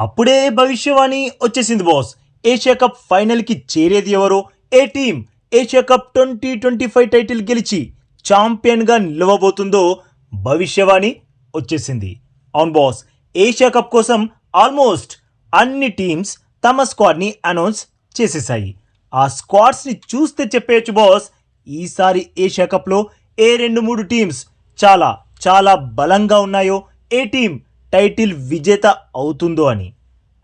అప్పుడే భవిష్యవాణి వచ్చేసింది boss. Asia cup ఫైనల్కి చేరేది ఎవరో? ఏ team Asia cup twenty twenty five title గెలిచి ఛాంపియన్గా నిలవబోతుందో భవిష్యవాణి వచ్చేసింది. అవును బాస్. ఏషియా కప్ కోసం ఆల్మోస్ట్ అన్ని టీమ్స్ తమ స్క్వాడ్ని అనౌన్స్ చేసేసాయి ఆ స్క్వాడ్స్ని చూస్తే చెప్పేయచ్చు బాస్. ఈసారి ఏషియా కప్లో ఏ రెండు మూడు టీమ్స్ చాలా చాలా బలంగా ఉన్నాయో ఏ టీం టైటిల్ విజేత అవుతుందో అని.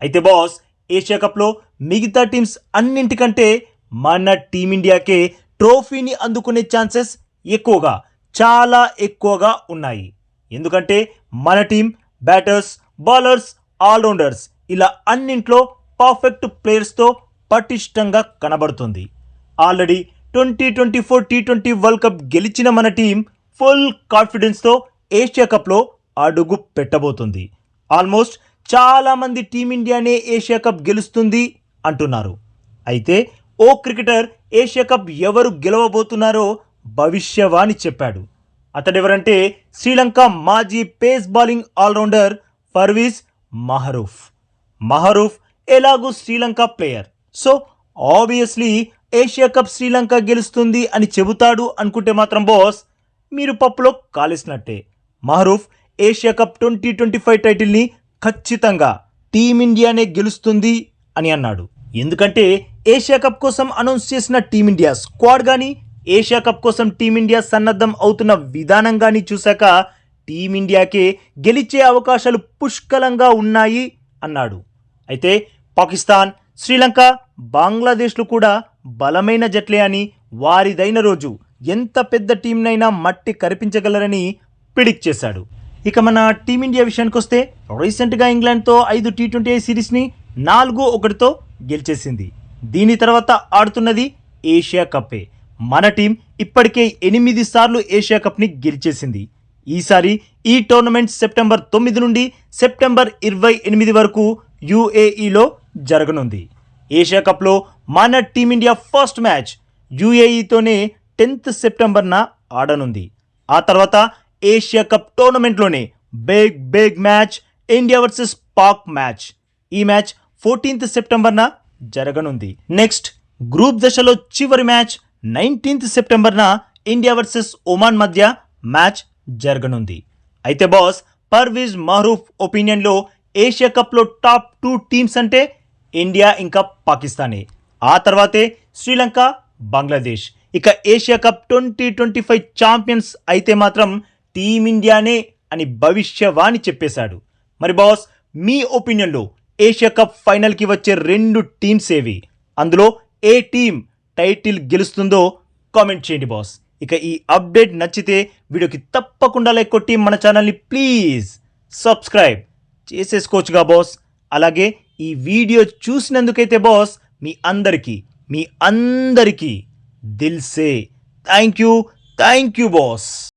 అయితే బాస్ ఏషియా కప్లో మిగతా టీమ్స్ అన్నింటికంటే మన టీమిండియాకే ట్రోఫీని అందుకునే ఛాన్సెస్ ఎక్కువగా చాలా ఎక్కువగా ఉన్నాయి. ఎందుకంటే మన టీం బ్యాటర్స్ బౌలర్స్ ఆల్రౌండర్స్ ఇలా అన్నింట్లో పర్ఫెక్ట్ ప్లేయర్స్తో పటిష్టంగా కనబడుతుంది. Already twenty twenty four T twenty world cup గెలిచిన మన టీం ఫుల్ కాన్ఫిడెన్స్తో ఏషియా కప్లో అడుగు పెట్టబోతుంది. ఆల్మోస్ట్ చాలామంది టీమిండియానే ఏషియా కప్ గెలుస్తుంది అంటున్నారు. అయితే ఓ క్రికెటర్ ఏషియా కప్ ఎవరు గెలవబోతున్నారో భవిష్యవాణి చెప్పాడు. అతడెవరంటే శ్రీలంక మాజీ pace bowling all rounder Farveez Maharoof. Maharoof ఎలాగూ Sri Lanka player. So obviously Asia cup Sri Lanka గెలుస్తుంది అని చెబుతాడు అనుకుంటే మాత్రం బాస్ మీరు పప్పులో కాలేసినట్టే. Maharoof Asia cup twenty twenty five టైటిల్ని ఖచ్చితంగా టీమిండియానే గెలుస్తుంది అని అన్నాడు. ఎందుకంటే ఏషియా కప్ కోసం అనౌన్స్ చేసిన టీమిండియా స్క్వాడ్ కానీ ఏషియా కప్ కోసం టీమిండియా సన్నద్ధం అవుతున్న విధానం కానీ చూశాక టీమిండియాకే గెలిచే అవకాశాలు పుష్కలంగా ఉన్నాయి అన్నాడు. అయితే పాకిస్తాన్ శ్రీలంక బంగ్లాదేశ్లు కూడా బలమైన జట్లే అని వారిదైన రోజు ఎంత పెద్ద టీంనైనా మట్టి కరిపించగలరని ప్రిడిక్ట్ చేశాడు. ఇక మన టీమిండియా విషయానికి వస్తే రీసెంట్గా ఇంగ్లాండ్తో ఐదు టీ ట్వంటీ సిరీస్ని నాలుగు ఒకటితో గెలిచేసింది. దీని తర్వాత ఆడుతున్నది ఏషియా కప్పే. మన టీం ఇప్పటికే ఎనిమిది సార్లు ఏషియా కప్ని గెలిచేసింది. ఈసారి ఈ టోర్నమెంట్ సెప్టెంబర్ తొమ్మిది నుండి సెప్టెంబర్ ఇరవై ఎనిమిది వరకు యుఏఈలో జరగనుంది. ఏషియా కప్లో మన టీమిండియా ఫస్ట్ మ్యాచ్ యుఏఈతోనే టెన్త్ సెప్టెంబర్న ఆడనుంది. ఆ తర్వాత Asia cup టోర్నమెంట్లోనే big big match India versus Pak match ఈ మ్యాచ్ ఫోర్టీన్త్ సెప్టెంబర్న జరగనుంది. నెక్స్ట్ గ్రూప్ దశలో చివరి మ్యాచ్ నైన్టీన్త్ సెప్టెంబర్న ఇండియా వర్సెస్ ఒమాన్ మధ్య మ్యాచ్ జరగనుంది. అయితే బాస్ పర్వీజ్ మహరూఫ్ ఒపీనియన్లో ఏషియా కప్లో టాప్ టూ టీమ్స్ అంటే ఇండియా ఇంకా పాకిస్తానే. ఆ తర్వాతే శ్రీలంక బంగ్లాదేశ్. ఇక Asia cup twenty twenty five champions అయితే మాత్రం టీమిండియానే అని భవిష్యవాణి చెప్పేశాడు. మరి బాస్ మీ ఒపీనియన్లో ఏషియా కప్ ఫైనల్కి వచ్చే రెండు టీమ్స్ ఏవి? అందులో ఏ టీం టైటిల్ గెలుస్తుందో కామెంట్ చేయండి బాస్. ఇక ఈ అప్డేట్ నచ్చితే వీడియోకి తప్పకుండా లైక్ కొట్టి మన ఛానల్ని ప్లీజ్ సబ్స్క్రైబ్ చేసేసుకోవచ్చుగా బాస్. అలాగే ఈ వీడియో చూసినందుకైతే బాస్ మీ అందరికీ మీ అందరికీ దిల్సే. Thank you thank you boss.